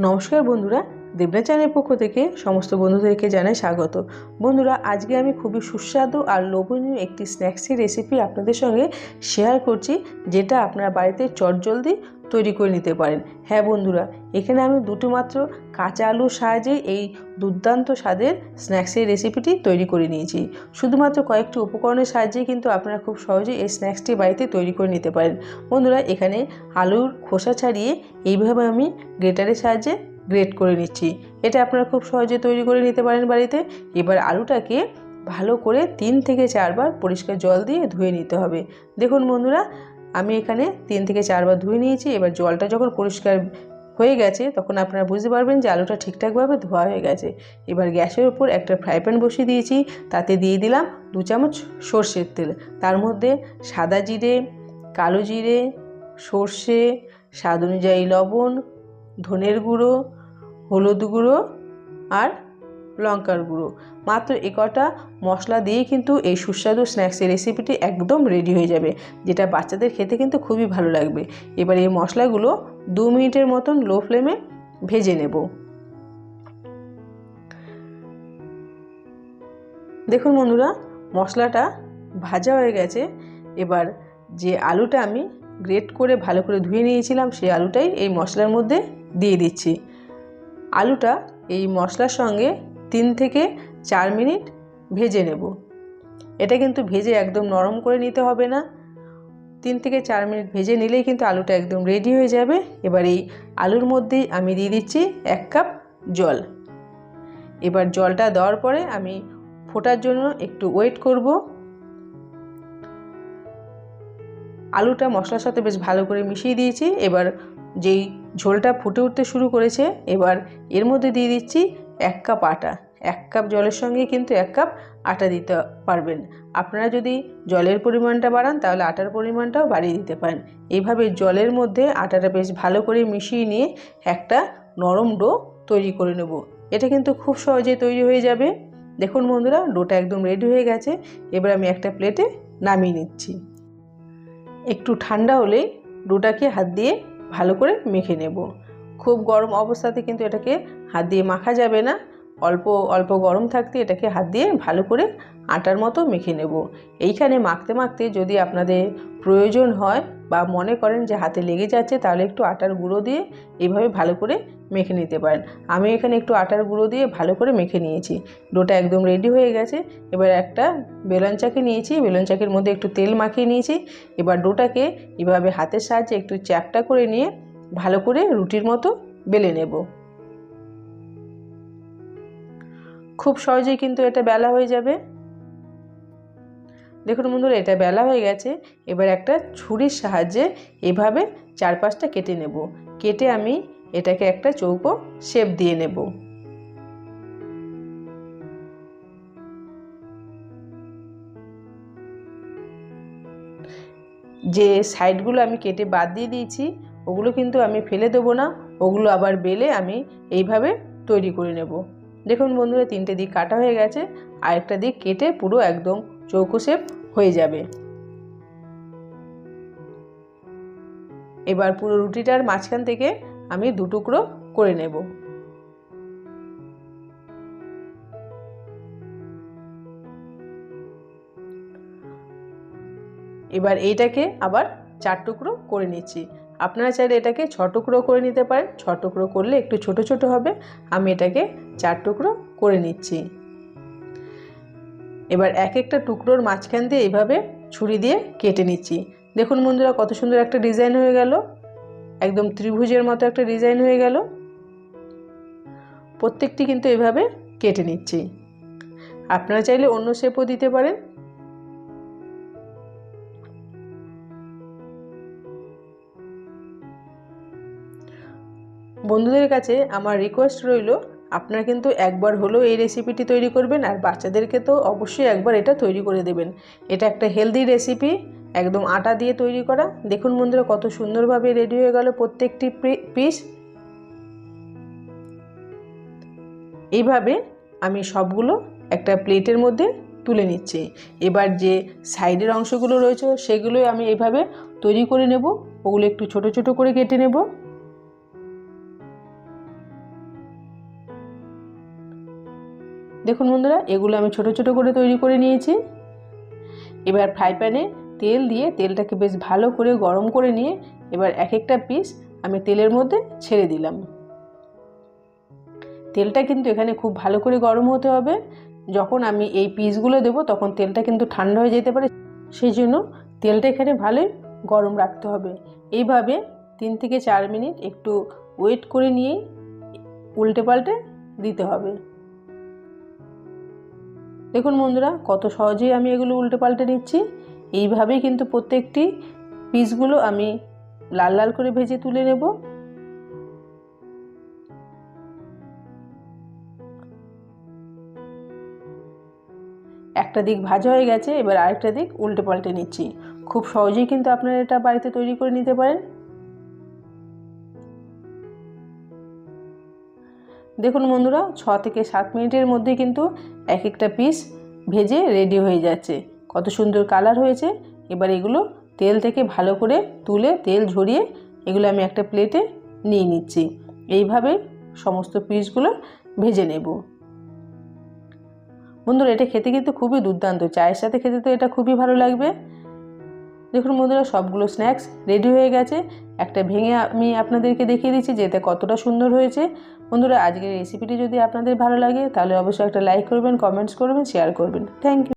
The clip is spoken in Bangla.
নমস্কার বন্ধুরা দেবনা চ্যানেলের পক্ষ থেকে সমস্ত বন্ধুদেরকে জানাই স্বাগত। বন্ধুরা, আজকে আমি খুবই সুস্বাদু আর লোভনীয় একটি স্ন্যাক্সের রেসিপি আপনাদের সঙ্গে শেয়ার করছি, যেটা আপনারা বাড়িতে চটজলদি তৈরি করে নিতে পারেন। হ্যাঁ বন্ধুরা, এখানে আমি দুটো মাত্র কাঁচা আলুর সাহায্যে এই দুর্দান্ত স্বাদের স্ন্যাক্সের রেসিপিটি তৈরি করে নিয়েছি। শুধুমাত্র কয়েকটি উপকরণের সাহায্যে কিন্তু আপনারা খুব সহজেই এই স্ন্যাক্সটি বাড়িতে তৈরি করে নিতে পারেন। বন্ধুরা, এখানে আলুর খোসা ছাড়িয়ে এইভাবে আমি গ্রেটারের সাহায্যে গ্রেট করে নিচ্ছি। এটা আপনারা খুব সহজে তৈরি করে নিতে পারেন বাড়িতে। এবার আলুটাকে ভালো করে তিন থেকে চারবার পরিষ্কার জল দিয়ে ধুয়ে নিতে হবে। দেখুন বন্ধুরা, আমি এখানে তিন থেকে চারবার ধুয়ে নিয়েছি। এবার জলটা যখন পরিষ্কার হয়ে গেছে, তখন আপনারা বুঝতে পারবেন যে আলুটা ঠিকঠাকভাবে ধোয়া হয়ে গেছে। এবার গ্যাসের ওপর একটা ফ্রাই প্যান বসিয়ে দিয়েছি। তাতে দিয়ে দিলাম দু চামচ সর্ষের তেল। তার মধ্যে সাদা জিরে, কালো জিরে, সর্ষে, স্বাদ অনুযায়ী লবণ, ধনের গুঁড়ো হলুদ গুঁড়ো আর লঙ্কার গুঁড়ো। মাত্র এ কটা মশলা দিয়ে কিন্তু এই সুস্বাদু স্ন্যাক্সের রেসিপিটি একদম রেডি হয়ে যাবে, যেটা বাচ্চাদের খেতে কিন্তু খুবই ভালো লাগবে। এবার এই মশলাগুলো দু মিনিটের মতন লো ফ্লেমে ভেজে নেব। দেখুন বন্ধুরা, মশলাটা ভাজা হয়ে গেছে। এবার যে আলুটা আমি গ্রেট করে ভালো করে ধুয়ে নিয়েছিলাম, সেই আলুটাই এই মশলার মধ্যে দিয়ে দিচ্ছি। আলুটা এই মশলার সঙ্গে তিন থেকে চার মিনিট ভেজে নেব। এটা কিন্তু ভেজে একদম নরম করে নিতে হবে না। তিন থেকে চার মিনিট ভেজে নিলেই কিন্তু আলুটা একদম রেডি হয়ে যাবে। এবার এই আলুর মধ্যেই আমি দিয়ে দিচ্ছি এক কাপ জল। এবার জলটা দেওয়ার পরে আমি ফোটার জন্য একটু ওয়েট করব। আলুটা মশলার সাথে বেশ ভালো করে মিশিয়ে দিয়েছি। এবার যেই ঝোলটা ফুটে উঠতে শুরু করেছে। এবার এর মধ্যে দিয়ে দিচ্ছি এক কাপ আটা। এক কাপ জলের সঙ্গে কিন্তু এক কাপ আটা দিতে পারবেন। আপনারা যদি জলের পরিমাণটা বাড়ান, তাহলে আটার পরিমাণটাও বাড়িয়ে দিতে পারেন। এইভাবে জলের মধ্যে আটাটা বেশ ভালো করে মিশিয়ে নিয়ে একটা নরম ডো তৈরি করে নেব। এটা কিন্তু খুব সহজে তৈরি হয়ে যাবে। দেখুন বন্ধুরা, ডোটা একদম রেডি হয়ে গেছে। এবার আমি একটা প্লেটে নামিয়ে নিচ্ছি। একটু ঠান্ডা হলেই ডোটাকে হাত দিয়ে ভালো করে মেখে নেব। খুব গরম অবস্থাতে কিন্তু এটাকে হাত দিয়ে মাখা যাবে না। অল্প অল্প গরম থাকতে এটাকে হাত দিয়ে ভালো করে আটার মতো মেখে নেব। এইখানে মাখতে মাখতে যদি আপনাদের প্রয়োজন হয় বা মনে করেন যে হাতে লেগে যাচ্ছে, তাহলে একটু আটার গুঁড়ো দিয়ে এইভাবে ভালো করে মেখে নিতে পারেন। আমি এখানে একটু আটার গুঁড়ো দিয়ে ভালো করে মেখে নিয়েছি। ডোটা একদম রেডি হয়ে গেছে। এবার একটা বেলন চাকি নিয়েছি। বেলন চাকির মধ্যে একটু তেল মাখিয়ে নিয়েছি। এবার ডোটাকে এভাবে হাতের সাহায্যে একটু চ্যাপটা করে নিয়ে ভালো করে রুটির মতো বেলে নেব। খুব সহজেই কিন্তু এটা বেলা হয়ে যাবে। দেখুন বন্ধুরা, এটা বেলা হয়ে গেছে। এবার একটা ছুরির সাহায্যে এভাবে চারপাশটা কেটে নেব। কেটে আমি এটাকে একটা চৌকো শেপ দিয়ে নেব। যে সাইডগুলো আমি কেটে বাদ দিয়ে দিয়েছি, ওগুলো কিন্তু আমি ফেলে দেবো না। ওগুলো আবার বেলে আমি এইভাবে তৈরি করে নেব। দেখুন বন্ধুরা, তিনটে দিক কাটা হয়ে গেছে আর একটা দিক কেটে পুরো একদম চৌকো শেপ হয়ে যাবে। এবার পুরো রুটিটার মাঝখান থেকে আমি দু টুকরো করে নেব। এবার এইটাকে আবার চার টুকরো করে নিচ্ছি। আপনারা চাইলে এটাকে ছ টুকরো করে নিতে পারেন। ছ টুকরো করলে একটু ছোট ছোট হবে। আমি এটাকে চার টুকরো করে নিচ্ছি। এবার এক একটা টুকরোর মাঝখান দিয়ে এইভাবে ছুরি দিয়ে কেটে নিচ্ছি। দেখুন বন্ধুরা, কত সুন্দর একটা ডিজাইন হয়ে গেল। একদম ত্রিভুজের মতো একটা ডিজাইন হয়ে গেল। প্রত্যেকটি কিন্তু এভাবে কেটে নিচ্ছি। আপনারা চাইলে অন্য শেপও দিতে পারেন। বন্ধুদের কাছে আমার রিকোয়েস্ট রইল, আপনারা কিন্তু একবার হলেও এই রেসিপিটি তৈরি করবেন আর বাচ্চাদেরকে তো অবশ্যই একবার এটা তৈরি করে দেবেন। এটা একটা হেলদি রেসিপি একদম আটা দিয়ে তৈরি করা। দেখুন বন্ধুরা কত সুন্দরভাবে রেডি হয়ে গেল প্রত্যেকটি পিস এইভাবে আমি সবগুলো একটা প্লেটের মধ্যে তুলে নিচ্ছি। এবার যে সাইডের অংশগুলো রয়েছে সেগুলোই আমি এইভাবে তৈরি করে নেব। ওগুলো একটু ছোট ছোট করে কেটে নেব। দেখুন বন্ধুরা, এগুলো আমি ছোট ছোট করে তৈরি করে নিয়েছি। এবার ফ্রাই প্যানে তেল দিয়ে তেলটাকে বেশ ভালো করে গরম করে নিয়ে এবার এক একটা পিস আমি তেলের মধ্যে ছেড়ে দিলাম। তেলটা কিন্তু এখানে খুব ভালো করে গরম হতে হবে। যখন আমি এই পিসগুলো দেবো, তখন তেলটা কিন্তু ঠান্ডা হয়ে যেতে পারে। সেই জন্য তেলটা এখানে ভালোই গরম রাখতে হবে। এইভাবে তিন থেকে চার মিনিট একটু ওয়েট করে নিয়েই উল্টে পাল্টে দিতে হবে। দেখুন বন্ধুরা, কত সহজেই আমি এগুলো উল্টে পাল্টে নিচ্ছি। এইভাবেই কিন্তু প্রত্যেকটি পিসগুলো আমি লাল লাল করে ভেজে তুলে নেব। একটা দিক ভাজা হয়ে গেছে, এবার আরেকটা দিক উল্টে পাল্টে নিচ্ছি। খুব সহজেই কিন্তু আপনারা এটা বাড়িতে তৈরি করে নিতে পারেন। দেখুন বন্ধুরা, ছ থেকে সাত মিনিটের মধ্যে কিন্তু এক একটা পিস ভেজে রেডি হয়ে যাচ্ছে। কত সুন্দর কালার হয়েছে। এবার এগুলো তেল থেকে ভালো করে তুলে তেল ঝরিয়ে এগুলো আমি একটা প্লেটে নিয়ে নিচ্ছি। এইভাবে সমস্ত পিসগুলো ভেজে নেব। বন্ধুরা, এটা খেতে কিন্তু খুবই দুর্দান্ত। চায়ের সাথে খেতে তো এটা খুবই ভালো লাগবে। দেখুন বন্ধুরা, সবগুলো স্ন্যাক্স রেডি হয়ে গেছে। একটা ভেঙে আমি আপনাদেরকে দেখিয়ে দিচ্ছি যে এটা কতটা সুন্দর হয়েছে। বন্ধুরা, আজকের রেসিপিটি যদি আপনাদের ভালো লাগে, তাহলে অবশ্যই একটা লাইক করবেন কমেন্টস করবেন শেয়ার করবেন। Thank you